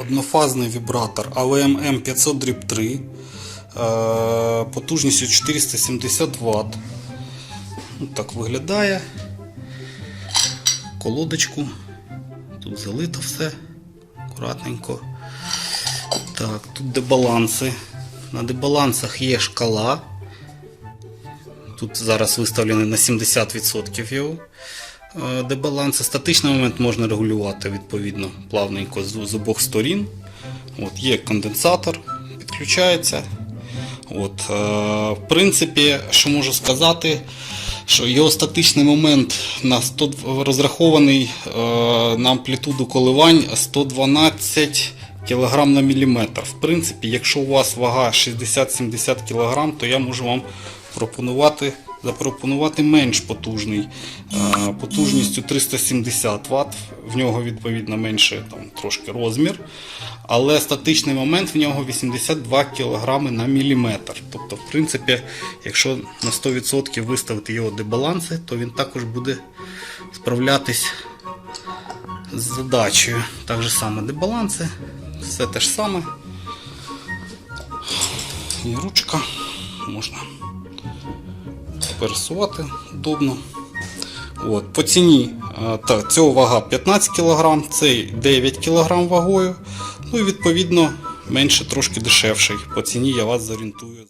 однофазний вібратор AVM M500 3 е, потужністю 470 Вт. Так виглядає. Колодочку. Тут залито все акуратненько. Так, тут дебаланси. На дебалансах є шкала. Тут зараз виставлений на 70% його дебаланси. Статичний момент можна регулювати відповідно плавненько з, з обох сторін. От, є конденсатор, підключається. От, е, в принципі, що можу сказати, що його статичний момент на 100, розрахований е, на амплітуду коливань 112 кг на міліметр. В принципі, якщо у вас вага 60-70 кг, то я можу вам пропонувати, запропонувати менш потужний, е, потужністю 370 Вт. В нього відповідно менше там, трошки розмір. Але статичний момент в нього 82 кг на міліметр. Тобто, в принципі, якщо на 100% виставити його дебаланси, то він також буде справлятись з задачею. Так же саме дебаланси, все те ж саме. І ручка можна пересувати удобно. От, по ціні е, так, цього вага 15 кг, цей 9 кг вагою. Ну і відповідно менше трошки дешевший. По ціні я вас зорієнтую.